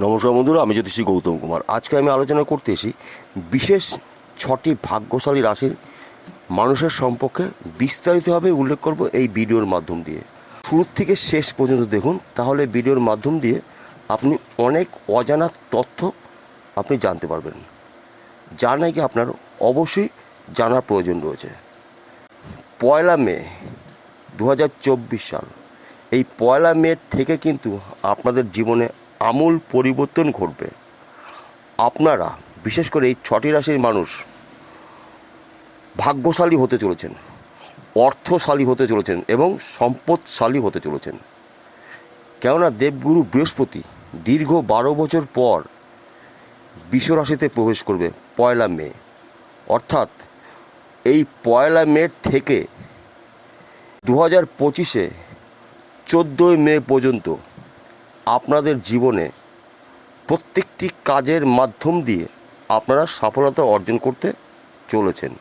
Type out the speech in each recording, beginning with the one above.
নমস্কার বন্ধুরা, আমি জ্যোতিষী গৌতম কুমার। আজকে আমি আলোচনা করতে এসি বিশেষ ছটি ভাগ্যশালী রাশির মানুষের সম্পর্কে বিস্তারিতভাবে উল্লেখ করব এই ভিডিওর মাধ্যম দিয়ে। শুরু থেকে শেষ পর্যন্ত দেখুন, তাহলে ভিডিওর মাধ্যম দিয়ে আপনি অনেক অজানা তথ্য আপনি জানতে পারবেন। যা নাকি আপনার অবশ্যই জানার প্রয়োজন রয়েছে। পয়লা মে দু হাজার চব্বিশ সাল। এই পয়লা মে থেকে কিন্তু আপনাদের জীবনে আমূল পরিবর্তন ঘটবে। আপনারা, বিশেষ করে এই ছটি রাশির মানুষ, ভাগ্যশালী হতে চলেছেন, অর্থশালী হতে চলেছেন এবং সম্পদশালী হতে চলেছেন। কেননা দেবগুরু বৃহস্পতি দীর্ঘ বারো বছর পর বিশ্বরাশিতে প্রবেশ করবে, পয়লা মে। অর্থাৎ এই পয়লা মে থেকে দু হাজার পঁচিশে চোদ্দোই মে পর্যন্ত আপনাদের জীবনে প্রত্যেকটি কাজের মাধ্যম দিয়ে আপনারা সফলতা অর্জন করতে চলেছেন।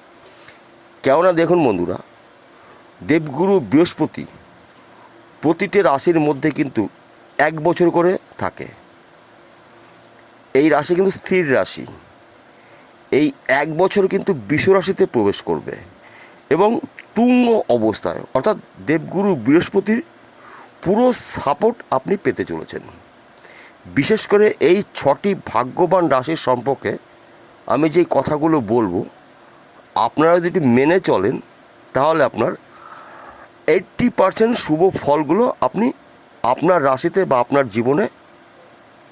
কেননা দেখুন বন্ধুরা, দেবগুরু বৃহস্পতি প্রতিটি রাশির মধ্যে কিন্তু এক বছর করে থাকে। এই রাশি কিন্তু স্থির রাশি। এই এক বছর কিন্তু বিশ্বরাশিতে প্রবেশ করবে এবং তুঙ্গ অবস্থায়, অর্থাৎ দেবগুরু বৃহস্পতির পুরো সাপোর্ট আপনি পেতে চলেছেন। বিশেষ করে এই ছটি ভাগ্যবান রাশির সম্পর্কে আমি যেই কথাগুলো বলব, আপনারা যদি মেনে চলেন, তাহলে আপনার এইট্টি পারসেন্ট শুভ ফলগুলো আপনি আপনার রাশিতে বা আপনার জীবনে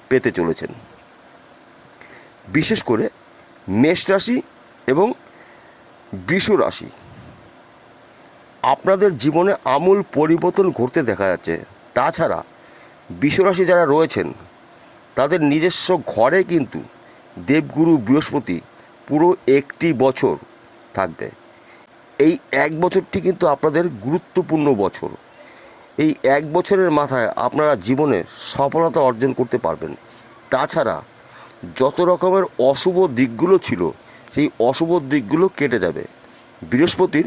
পেতে চলেছেন। বিশেষ করে মেষ রাশি এবং বৃষ রাশি। আপনাদের জীবনে আমূল পরিবর্তন ঘটতে দেখা যাচ্ছে। তাছাড়া বিশ্বরাশি যারা রয়েছেন, তাদের নিজস্ব ঘরে কিন্তু দেবগুরু বৃহস্পতি পুরো একটি বছর থাকবে। এই এক বছরটি কিন্তু আপনাদের গুরুত্বপূর্ণ বছর। এই এক বছরের মাথায় আপনারা জীবনে সফলতা অর্জন করতে পারবেন। তাছাড়া যত রকমের অশুভ দিকগুলো ছিল, সেই অশুভ দিকগুলো কেটে যাবে। বৃহস্পতির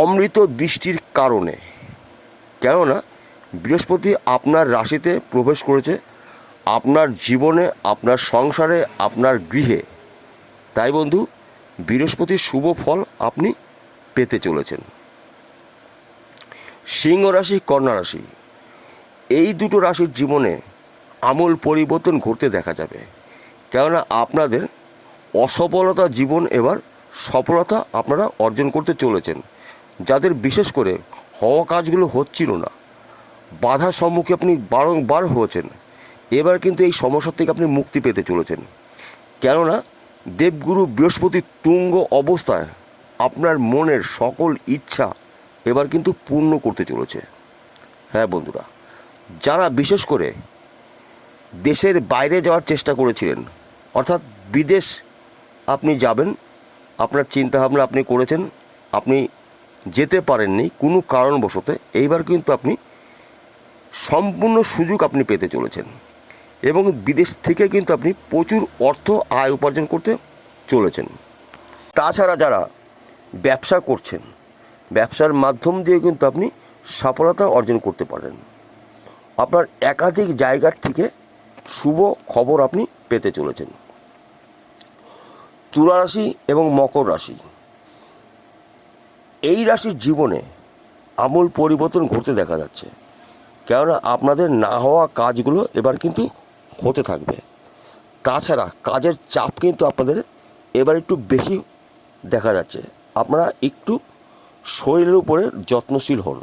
অমৃত দৃষ্টির কারণে। কেননা, বৃহস্পতি আপনার রাশিতে প্রবেশ করেছে, আপনার জীবনে, আপনার সংসারে, আপনার গৃহে। তাই বন্ধু, বৃহস্পতির শুভ ফল আপনি পেতে চলেছেন। সিংহ রাশি, কন্যা রাশি, এই দুটো রাশির জীবনে আমূল পরিবর্তন ঘটতে দেখা যাবে। কেননা, আপনাদের অসফলতা জীবন এবার সফলতা আপনারা অর্জন করতে চলেছেন। যাদের বিশেষ করে হওয়া কাজগুলো হচ্ছিল না, বাধার সম্মুখে আপনি বারংবার হয়েছেন। এবার কিন্তু এই সমস্যার থেকে আপনি মুক্তি পেতে চলেছেন। কেননা দেবগুরু বৃহস্পতি তুঙ্গ অবস্থায় আপনার মনের সকল ইচ্ছা এবার কিন্তু পূর্ণ করতে চলেছে। হ্যাঁ বন্ধুরা, যারা বিশেষ করে দেশের বাইরে যাওয়ার চেষ্টা করেছিলেন, অর্থাৎ বিদেশ আপনি যাবেন, আপনার চিন্তাভাবনা আপনি করেছেন, আপনি যেতে পারেননি কোনো কারণবশত এইবার কিন্তু আপনি সম্পূর্ণ সুযোগ আপনি পেতে চলেছেন এবং বিদেশ থেকে কিন্তু আপনি প্রচুর অর্থ আয় উপার্জন করতে চলেছেন। তাছাড়া যারা ব্যবসা করছেন, ব্যবসার মাধ্যম দিয়ে কিন্তু আপনি সফলতা অর্জন করতে পারেন। আপনার একাধিক জায়গার থেকে শুভ খবর আপনি পেতে চলেছেন। তুলা রাশি এবং মকর রাশি। এই রাশির জীবনে আমূল পরিবর্তন ঘটতে দেখা যাচ্ছে। কেননা আপনাদের না হওয়া কাজগুলো এবার কিন্তু হতে থাকবে। তাছাড়া কাজের চাপ কিন্তু আপনাদের এবার একটু বেশি দেখা যাচ্ছে। আপনারা একটু শরীরের উপরে যত্নশীল হন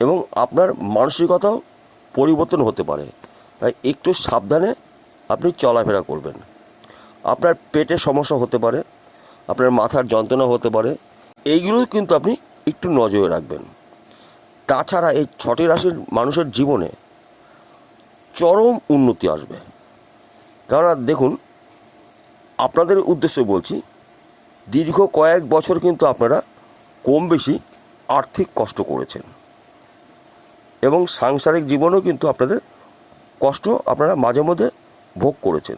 এবং আপনার মানসিকতাও পরিবর্তন হতে পারে। তাই একটু সাবধানে আপনি চলাফেরা করবেন। আপনার পেটে সমস্যা হতে পারে, আপনার মাথার যন্ত্রণা হতে পারে এইগুলো কিন্তু আপনি একটু নজরে রাখবেন। তাছাড়া এই ছটি রাশির মানুষের জীবনে চরম উন্নতি আসবে। কেননা দেখুন, আপনাদের উদ্দেশ্যে বলছি, দীর্ঘ কয়েক বছর কিন্তু আপনারা কম বেশি আর্থিক কষ্ট করেছেন। এবং সাংসারিক জীবনেও কিন্তু আপনাদের কষ্ট আপনারা মাঝে মধ্যে ভোগ করেছেন।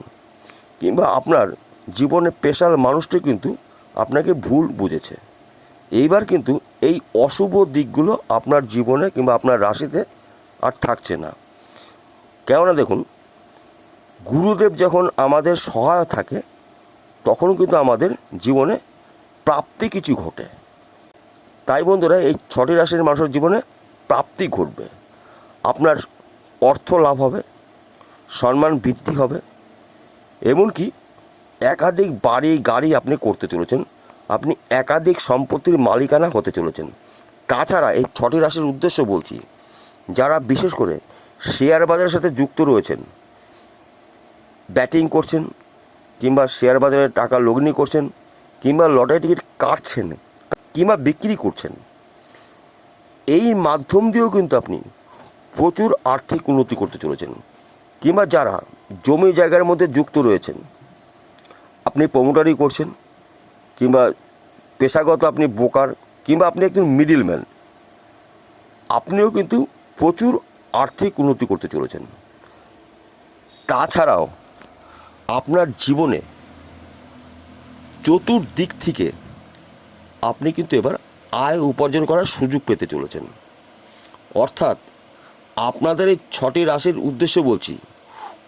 কিংবা আপনার জীবনে পেশার মানুষটি কিন্তু আপনাকে ভুল বুঝেছে। এইবার কিন্তু এই অশুভ দিকগুলো আপনার জীবনে কিংবা আপনার রাশিতে আর থাকছে না। কেননা দেখুন, গুরুদেব যখন আমাদের সহায় থাকে, তখন কিন্তু আমাদের জীবনে প্রাপ্তি কিছু ঘটে। তাই বন্ধুরা, এই ছটি রাশির মানুষের জীবনে প্রাপ্তি ঘটবে। আপনার অর্থ লাভ হবে, সম্মান বৃদ্ধি হবে, এমনকি একাধিক বাড়ি গাড়ি আপনি করতে চলেছেন। আপনি একাধিক সম্পত্তির মালিকানা হতে চলেছেন। তাছাড়া এই ছটি রাশির উদ্দেশ্য বলছি, যারা বিশেষ করে শেয়ার বাজারের সাথে যুক্ত রয়েছেন, ব্যাটিং করছেন, কিংবা শেয়ার বাজারে টাকা লগ্নি করছেন, কিংবা লটারি টিকিট কাটছেন, কিংবা বিক্রি করছেন, এই মাধ্যম দিয়েও কিন্তু আপনি প্রচুর আর্থিক উন্নতি করতে চলেছেন, কিংবা যারা জমি জায়গার মধ্যে যুক্ত রয়েছেন, আপনি প্রমোটারি করছেন কিংবা পেশাগত আপনি বোকার, কিংবা আপনি একজন মিডিলম্যান আপনিও কিন্তু প্রচুর আর্থিক উন্নতি করতে চলেছেন। তাছাড়াও আপনার জীবনে চতুর্দিক থেকে আপনি কিন্তু এবার আয় উপার্জন করার সুযোগ পেতে চলেছেন। অর্থাৎ আপনাদের এই ছটি রাশির উদ্দেশ্য বলছি,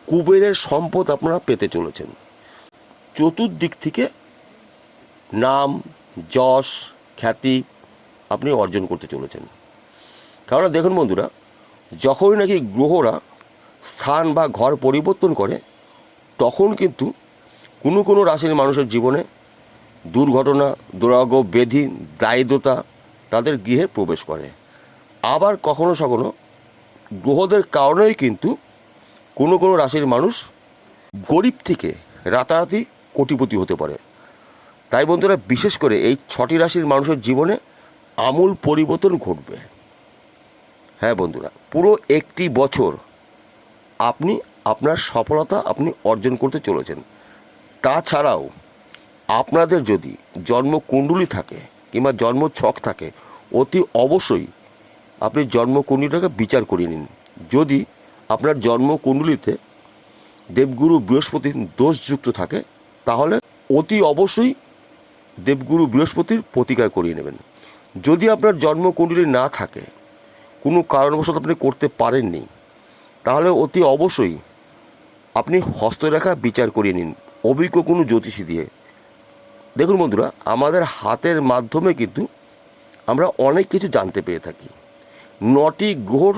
কুবেরের সম্পদ আপনারা পেতে চলেছেন। চতুর্দিক থেকে নাম, যশ, খ্যাতি আপনি অর্জন করতে চলেছেন। কারণ দেখুন বন্ধুরা, যখনই নাকি গ্রহরা স্থান বা ঘর পরিবর্তন করে, তখন কিন্তু কোনো কোনো রাশির মানুষের জীবনে দুর্ঘটনা দুরাগ ব্যাধি দায়িত্বতা তাদের গৃহে প্রবেশ করে। আবার কখনো সখনো গ্রহদের কারণেই কিন্তু কোনো কোনো রাশির মানুষ গরিব থেকে রাতারাতি কোটিপতি হতে পারে। তাই বন্ধুরা, বিশেষ করে এই ছটি রাশির মানুষের জীবনে আমূল পরিবর্তন ঘটবে। হ্যাঁ বন্ধুরা, পুরো একটি বছর আপনি আপনার সফলতা আপনি অর্জন করতে চলেছেন। তাছাড়াও আপনাদের যদি জন্মকুণ্ডলী থাকে কিংবা জন্ম ছক থাকে, অতি অবশ্যই আপনি জন্মকুণ্ডলীটাকে বিচার করে নিন। যদি আপনার জন্মকুণ্ডলিতে দেবগুরু বৃহস্পতি দোষযুক্ত থাকে, তাহলে অতি অবশ্যই দেবগুরু বৃহস্পতির প্রতিকার করিয়ে নেবেন। যদি আপনার জন্মকুণ্ডলী না থাকে, কোনো কারণবশত আপনি করতে পারেননি, তাহলে অতি অবশ্যই আপনি হস্তরেখা বিচার করিয়ে নিন, অভিজ্ঞ কোনো জ্যোতিষী দিয়ে। দেখুন বন্ধুরা, আমাদের হাতের মাধ্যমে কিন্তু আমরা অনেক কিছু জানতে পেয়ে থাকি। নটি গ্রহর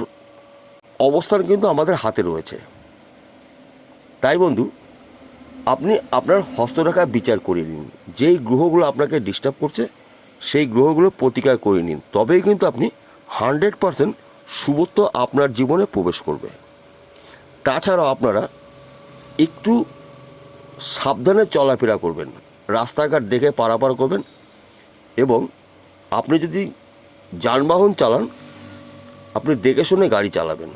অবস্থান কিন্তু আমাদের হাতে রয়েছে। তাই বন্ধু আপনি আপনার হস্তরেখা বিচার করে নিন। যেই গ্রহগুলো আপনাকে ডিস্টার্ব করছে, সেই গ্রহগুলো প্রতিকার করে নিন। তবেই কিন্তু আপনি হান্ড্রেড পারসেন্ট শুভত্ব আপনার জীবনে প্রবেশ করবে। তাছাড়াও আপনারা একটু সাবধানে চলাফেরা করবেন, রাস্তাঘাট দেখে পারাপার করবেন এবং আপনি যদি যানবাহন চালান, আপনি দেখে শুনে গাড়ি চালাবেন।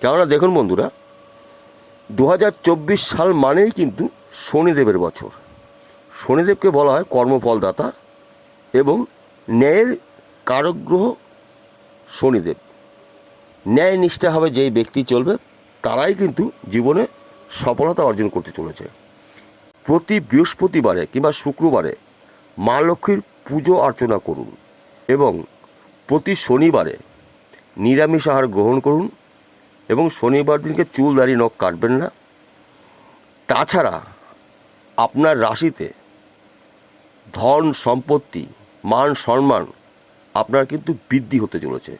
কেননা দেখুন বন্ধুরা দু হাজার চব্বিশ সাল মানেই কিন্তু শনিদেবের বছর। শনিদেবকে বলা হয় কর্মফলদাতা এবং ন্যায়ের কারকগ্রহ শনিদেব। ন্যায় নিষ্ঠা হবে যেই ব্যক্তি চলবে, তারাই কিন্তু জীবনে সফলতা অর্জন করতে চলেছে। প্রতি বৃহস্পতিবারে কিংবা শুক্রবারে মা লক্ষ্মীর পুজো অর্চনা করুন এবং প্রতি শনিবারে নিরামিষ আহার গ্রহণ করুন। এবং শনিবার দিনকে চুল, দাড়ি, নখ কাটবেন না। তাছাড়া আপনার রাশিতে ধন, সম্পত্তি, মান, সম্মান আপনার কিন্তু বৃদ্ধি হতে চলেছে।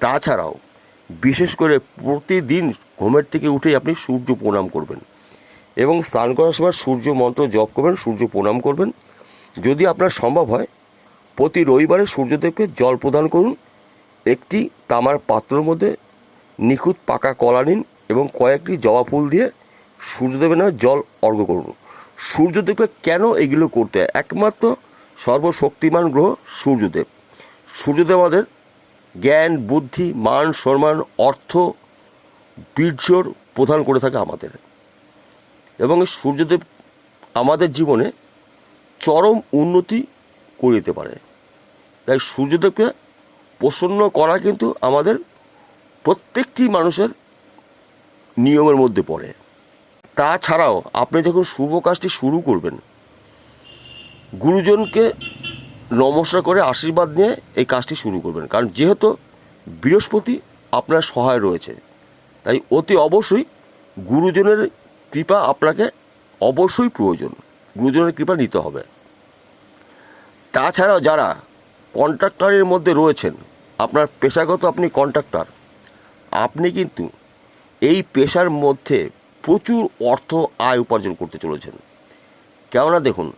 তাছাড়াও বিশেষ করে প্রতিদিন ঘুমের থেকে উঠেই আপনি সূর্য প্রণাম করবেন এবং স্নান করার সময় সূর্য মন্ত্র জপ করবেন, সূর্য প্রণাম করবেন। যদি আপনার সম্ভব হয়, প্রতি রবিবারে সূর্যদেবকে জল প্রদান করুন। একটি তামার পাত্রের মধ্যে নিখুঁত পাকা কলা নিন এবং কয়েকটি জবা ফুল দিয়ে সূর্যদেবের নামে জল অর্ঘ্য করুন। সূর্যদেবকে কেন এগুলো করতে হয়? একমাত্র সর্বশক্তিমান গ্রহ সূর্যদেব। সূর্যদেব আমাদের জ্ঞান, বুদ্ধি, মান, সম্মান, অর্থ, বীর্যর প্রদান করে থাকে আমাদের। এবং সূর্যদেব আমাদের জীবনে চরম উন্নতি করে দিতে পারে। তাই সূর্যদেবকে প্রসন্ন করা কিন্তু আমাদের প্রত্যেকটি মানুষের নিয়মের মধ্যে পড়ে। তাছাড়াও আপনি যখন শুভ কাজটি শুরু করবেন, গুরুজনকে নমস্কার করে আশীর্বাদ নিয়ে এই কাজটি শুরু করবেন। কারণ যেহেতু বৃহস্পতি আপনার সহায় রয়েছে, তাই অতি অবশ্যই গুরুজনের কৃপা আপনাকে অবশ্যই প্রয়োজন। গুরুজনের কৃপা নিতে হবে। তাছাড়াও যারা কন্ট্রাক্টরের মধ্যে রয়েছেন, আপনার পেশাগত আপনি কন্ট্রাক্টর আপনি কিন্তু এই পেশার মধ্যে প্রচুর অর্থ আয় উপার্জন করতে চলেছেন। কেননা দেখুন,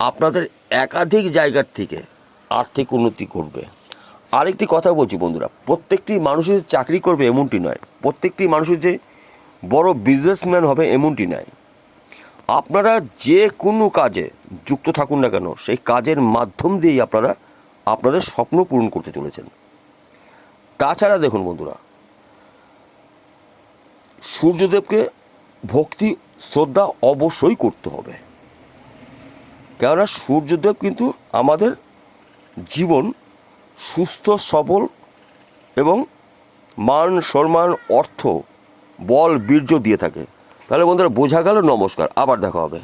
আপনাদের একাধিক জায়গার থেকে আর্থিক উন্নতি করবে আরেকটি কথা বলছি বন্ধুরা, প্রত্যেকটি মানুষের যে চাকরি করবে এমনটি নয়, প্রত্যেকটি মানুষের যে বড় বিজনেসম্যান হবে এমনটি নয়। আপনারা যে কোনো কাজে যুক্ত থাকুন না কেন, সেই কাজের মাধ্যম দিয়েই আপনারা আপনাদের স্বপ্ন পূরণ করতে চলেছেন। তাছাড়া দেখুন বন্ধুরা সূর্যদেবকে ভক্তি, শ্রদ্ধা অবশ্যই করতে হবে। কেননা সূর্যদেব কিন্তু আমাদের জীবন সুস্থ, সবল এবং মান সম্মান, অর্থ, বল, বীর্য দিয়ে থাকে। তাহলে বন্ধুরা বোঝা গেল, নমস্কার। আবার দেখা হবে।